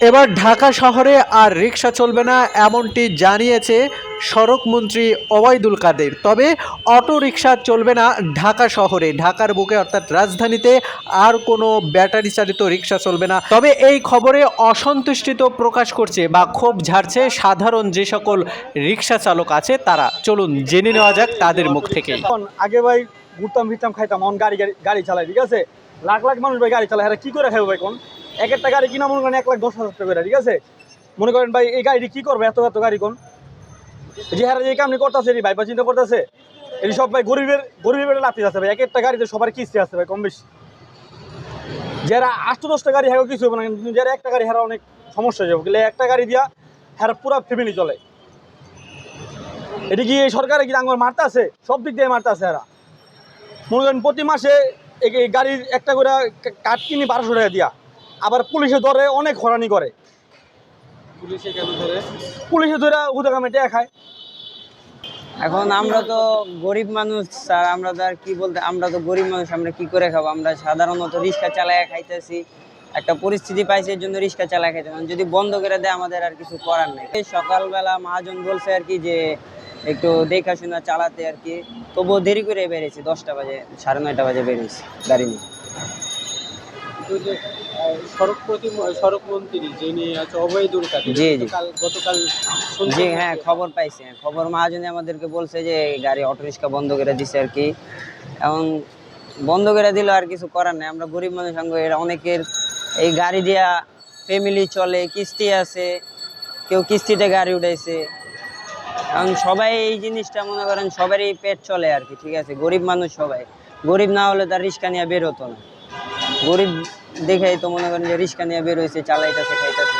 এবার ঢাকা শহরে আর রিক্সা চলবে না, এমনটি জানিয়েছে সড়ক মন্ত্রী ওবায়দুল কাদের। তবে অটো রিক্সা চলবে না ঢাকা শহরে। ঢাকার বুকে অর্থাৎ রাজধানীতে আর কোনো ব্যাটারি চালিত রিক্সা চলবে না। তবে এই খবরে অসন্তুষ্টিত প্রকাশ করছে বা ক্ষোভ ঝাড়ছে সাধারণ যে সকল রিক্সা চালক আছে তারা। চলুন জেনে নেওয়া যাক তাদের মুখ থেকে। আগে ভাই ঘুরতাম ফিরতাম খাইতাম গাড়ি গাড়ি চালাই, ঠিক আছে? লাখ লাখ মানুষ ভাই গাড়ি চালায় কি করে খাবে ভাই কোন এক একটা গাড়ি কিনা মনে করেন এক লাখ দশ হাজার টাকা করে, ঠিক আছে? মনে করেন ভাই এই গাড়ি কি করবে? এত এত গাড়ি কোন? যে হারা যে কামনি করতেছে ভাই বা চিন্তা করতেছে? এই সব ভাই গরিবের গরিবের বেড়ে আছে ভাই এক একটা গাড়িতে সবার কিস্তি আছে ভাই কম বেশি। যারা আষ্ট দশটা গাড়ি হ্যাঁ কিছু হবে না কিন্তু যারা একটা গাড়ি হারা অনেক সমস্যা যাবে। গেলে একটা গাড়ি দিয়া হ্যাঁ পুরো ফ্যামিলি চলে। এটা কি এই সরকারে কি আঙুল মারতে আছে? সব দিক দিয়ে মারতে আছে এরা মনে করেন প্রতি মাসে গাড়ির একটা করে কাঠ কিনি বারোশো টাকা দিয়া। আবার পুলিশে ধরে অনেক হরানি করে। পুলিশে কেন ধরে? পুলিশে ধরে টেয়া খায় এখন আমরা তো গরিব মানুষ স্যার আমরা তো আর কি বলতে আমরা তো গরিব মানুষ আমরা কি করে খাব? আমরা সাধারণত রিক্সা চালায় খাইতেছি। একটা পরিস্থিতি পাইছে এর জন্য রিক্সা চালায় খাইতে। যদি বন্ধ করে দেয় আমাদের আর কিছু করার নেই। এই সকালবেলা মহাজন বলছে আর কি যে একটু দেখা শোনা চালাতে আর কি। তবুও দেরি করে বেরিয়েছি দশটা বাজে সাড়ে নয়টা বাজে বেরিয়েছি গাড়ি নিয়ে। ওই যে সড়ক প্রতি সড়ক মন্ত্রী যিনি আছে অভয়দুল কাদের জি, জি। গতকাল জি হ্যাঁ খবর পাইছি। খবর মহাজনে আমাদেরকে বলছে যে গাড়ি অটো রিক্সা বন্ধ করে দিছে আর কি। এখন বন্ধ করে দিল আর কিছু করার নেই। আমরা গরিব মানুষ সঙ্গ অনেকের এই গাড়ি দিয়া ফ্যামিলি চলে কিস্তি আছে কেউ কিস্তিতে গাড়ি উঠাইছে। এখন সবাই এই জিনিসটা মনে করেন সবারই পেট চলে আর কি ঠিক আছে? গরিব মানুষ সবাই। গরিব না হলে তার রিক্সা নিয়ে বের হতো না। গরিব দেখেই তো মনে করেন যে রিস্কা নিয়ে বের হয়েছে চালাইতেছে খাইতেছে